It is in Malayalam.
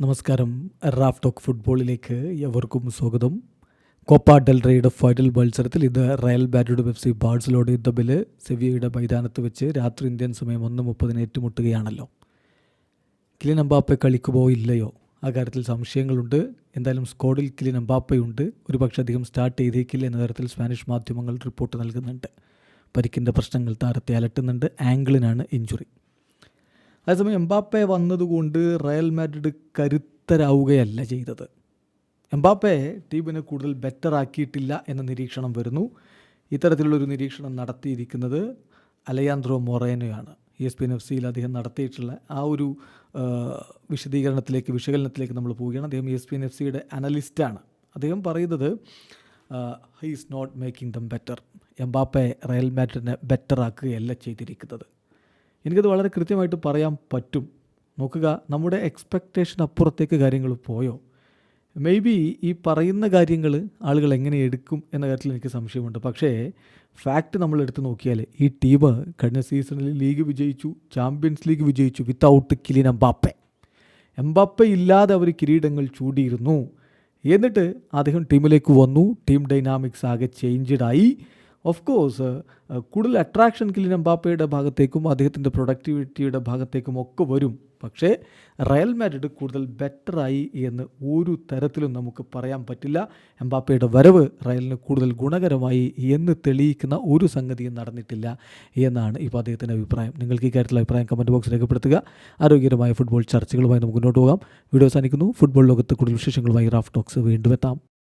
നമസ്കാരം. റാഫ് ടോക്ക് ഫുട്ബോളിലേക്ക് എവർക്കും സ്വാഗതം. കോപ്പ ഡെൽറയുടെ ഫൈനൽ മത്സരത്തിൽ ഇത് റയൽ ബാറ്റോഡ് എഫ് സി ബാഴ്സലോണയും തമ്മിൽ സെവിയയുടെ മൈതാനത്ത് വെച്ച് രാത്രി ഇന്ത്യൻ സമയം ഒന്ന് മുപ്പതിന് ഏറ്റുമുട്ടുകയാണല്ലോ. കിലിൻ എംബാപ്പെ കളിക്കുമോ ഇല്ലയോ? ആ കാര്യത്തിൽ സംശയങ്ങളുണ്ട്. എന്തായാലും സ്കോഡിൽ കിലിൻ അമ്പാപ്പയുണ്ട് ഒരു പക്ഷേ അധികം സ്റ്റാർട്ട് ചെയ്തേക്കില്ല എന്ന തരത്തിൽ സ്പാനിഷ് മാധ്യമങ്ങൾ റിപ്പോർട്ട് നൽകുന്നുണ്ട്. പരിക്കിന്റെ പ്രശ്നങ്ങൾ താരത്തെ അലട്ടുന്നുണ്ട്. ആംഗിളിനാണ് ഇഞ്ചുറി. അതേസമയം എംബാപ്പെ വന്നതുകൊണ്ട് റയൽ മാഡ്രിഡ് കരുത്തരാവുകയല്ല ചെയ്തത്. എംബാപ്പെ ടീമിനെ കൂടുതൽ ബെറ്റർ ആക്കിയിട്ടില്ല എന്ന നിരീക്ഷണം വരുന്നു. ഇത്തരത്തിലുള്ളൊരു നിരീക്ഷണം നടത്തിയിരിക്കുന്നത് Alejandro മൊറേനോയാണ്. E S P N F സിയിൽ അദ്ദേഹം നടത്തിയിട്ടുള്ള ആ ഒരു വിശദീകരണത്തിലേക്ക് വിശകലനത്തിലേക്ക് നമ്മൾ പോവുകയാണ്. അദ്ദേഹം E S P N F സിയുടെ അനലിസ്റ്റാണ് അദ്ദേഹം പറയുന്നത് he is not making them better Mbappe Real മാഡ്രിഡിനെ better ആക്കുകയല്ല ചെയ്തിരിക്കുന്നത്. എനിക്കത് വളരെ കൃത്യമായിട്ട് പറയാൻ പറ്റും. നോക്കുക നമ്മുടെ എക്സ്പെക്റ്റേഷൻ അപ്പുറത്തേക്ക് കാര്യങ്ങൾ പോയോ? മേ ബി ഈ പറയുന്ന കാര്യങ്ങൾ ആളുകൾ എങ്ങനെ എടുക്കും എന്ന കാര്യത്തിൽ എനിക്ക് സംശയമുണ്ട്. പക്ഷേ ഫാക്റ്റ് നമ്മൾ എടുത്ത് നോക്കിയാൽ ഈ ടീം കഴിഞ്ഞ സീസണിൽ ലീഗ് വിജയിച്ചു ചാമ്പ്യൻസ് ലീഗ് വിജയിച്ചു വിത്തൗട്ട് കിലിൻ എംബാപ്പെ. എംബാപ്പെ ഇല്ലാതെ അവർ കിരീടങ്ങൾ ചൂടിയിരുന്നു. എന്നിട്ട് അദ്ദേഹം ടീമിലേക്ക് വന്നു ടീം ഡൈനാമിക്സ് ആകെ ചേഞ്ച്ഡ് ആയി. ഓഫ് കോഴ്സ് കൂടുതൽ അട്രാക്ഷൻ കിലിൻ എംബാപ്പയുടെ ഭാഗത്തേക്കും അദ്ദേഹത്തിന്റെ പ്രൊഡക്ടിവിറ്റിയുടെ ഭാഗത്തേക്കും ഒക്കെ വരും. പക്ഷേ റയൽ മാഡ്രിഡ് കൂടുതൽ ബെറ്ററായി എന്ന് ഒരു തരത്തിലും നമുക്ക് പറയാൻ പറ്റില്ല. എംബാപ്പയുടെ വരവ് റയലിന് കൂടുതൽ ഗുണകരമായി എന്ന് തെളിയിക്കുന്ന ഒരു സംഗതിയും നടന്നിട്ടില്ല എന്നാണ് ഇപ്പോൾ അദ്ദേഹത്തിന്റെ അഭിപ്രായം. നിങ്ങൾക്ക് ഈ കാര്യത്തിലുള്ള അഭിപ്രായം കമന്റ് ബോക്സ് രേഖപ്പെടുത്തുക. ആരോഗ്യകരമായ ഫുട്ബോൾ ചർച്ചകളുമായി നമുക്ക് മുന്നോട്ട് പോകാം. വീഡിയോ സാധിക്കുന്നു ഫുട്ബോൾ ലോകത്ത് കൂടുതൽ വിശേഷങ്ങളുമായി റാഫ് ടോക്സ് വീണ്ടും എത്താം.